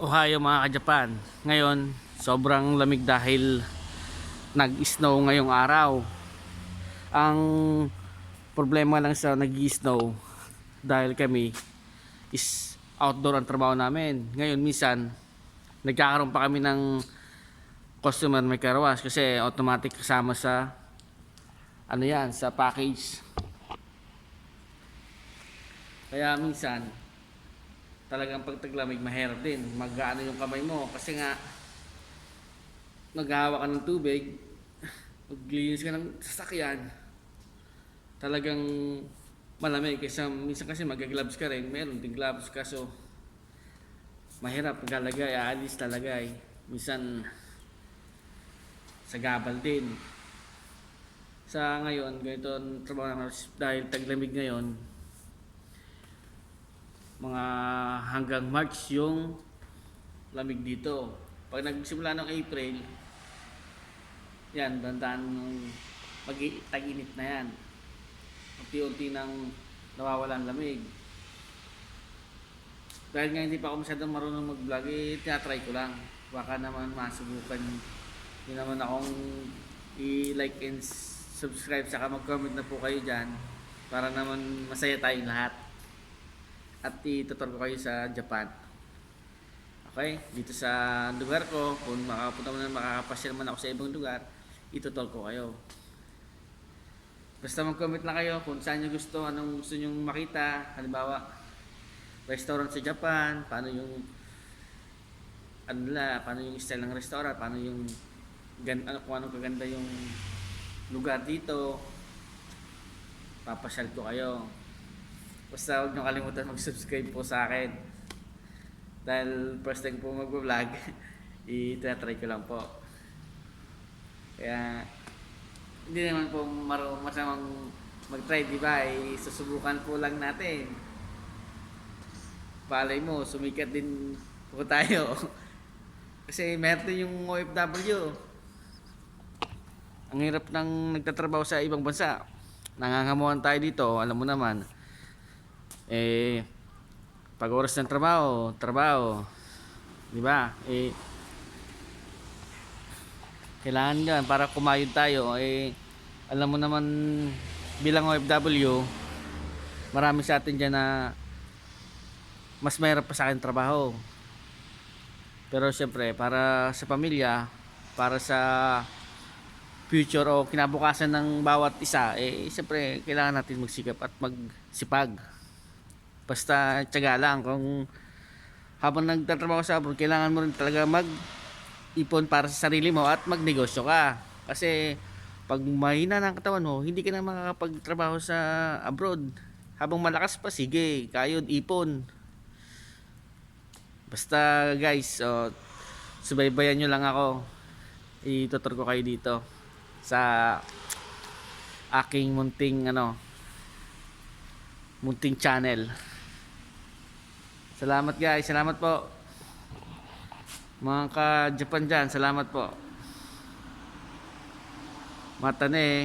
Ohio mga ka-Japan. Ngayon, sobrang lamig dahil nag-snow ngayong araw. Ang problema lang sa nag-snow dahil kami is outdoor ang trabaho namin. Ngayon, minsan, nagkakaroon pa kami ng customer may karawas kasi automatic kasama sa ano yan, sa package. Kaya minsan, talagang pag taglamig mahirap din. Mag-ano yung kamay mo. Kasi nga naghahawa ka ng tubig maglinis ka ng sasakyan talagang malamig. Kasi minsan kasi mag-gloves ka rin meron din gloves. Kaso mahirap paglalagay aalis talagay. Minsan sa gabal din. Sa ngayon ganito ang trabaho namin dahil taglamig ngayon mga hanggang March yung lamig dito. Pag nagsimula ng April, yan, dandan mag tag-init na yan. Unti-unti nang nawawalan lamig. Dahil nga hindi pa ako masyadong marunong mag-vlog, eh, tinatry ko lang. Baka naman masubukan yun naman akong i-like and subscribe saka mag-comment na po kayo dyan para naman masaya tayong lahat at itutur ko kayo sa Japan. Okay? Dito sa lugar ko, kung makapunta man makakapasyal man ako sa ibang lugar, itutur ko kayo. Basta mag-comment lang kayo kung saan nyo gusto, anong gusto nyo makita. Halimbawa, restaurant sa Japan, paano yung ano nila, paano yung style ng restaurant, paano yung gan, ano, kung anong kaganda yung lugar dito. Papasyal ko kayo. Basta huwag nyo kalimutan mag-subscribe po sa akin. Dahil first time po mag-vlog, i-try ko lang po. Kaya, hindi naman po maro masamang mag-try, di ba? Eh, susubukan po lang natin. Palay mo, sumikat din po tayo. Kasi meron din yung OFW. Ang hirap ng nagtatrabaho sa ibang bansa. Nangangamuhan tayo dito, alam mo naman eh pag oras ng trabaho, trabaho. 'Di ba? Eh kailangan yan para kumayod tayo eh alam mo naman bilang OFW marami sa atin dyan na mas mahirap pa sa akin trabaho pero syempre para sa pamilya para sa future o kinabukasan ng bawat isa eh syempre kailangan natin magsikap at magsipag Basta tiyaga lang kung habang nagtatrabaho sa abroad, kailangan mo rin talaga mag ipon para sa sarili mo at magnegosyo ka. Kasi pag mahina ng katawan mo, hindi ka na makakapagtrabaho sa abroad. Habang malakas pa, sige, kayod, ipon. Basta guys, oh, subaybayan nyo lang ako. Itutur ko kayo dito sa aking munting ano munting channel. Salamat guys, salamat po. Mga ka-Japan dyan, salamat po. Mata na eh.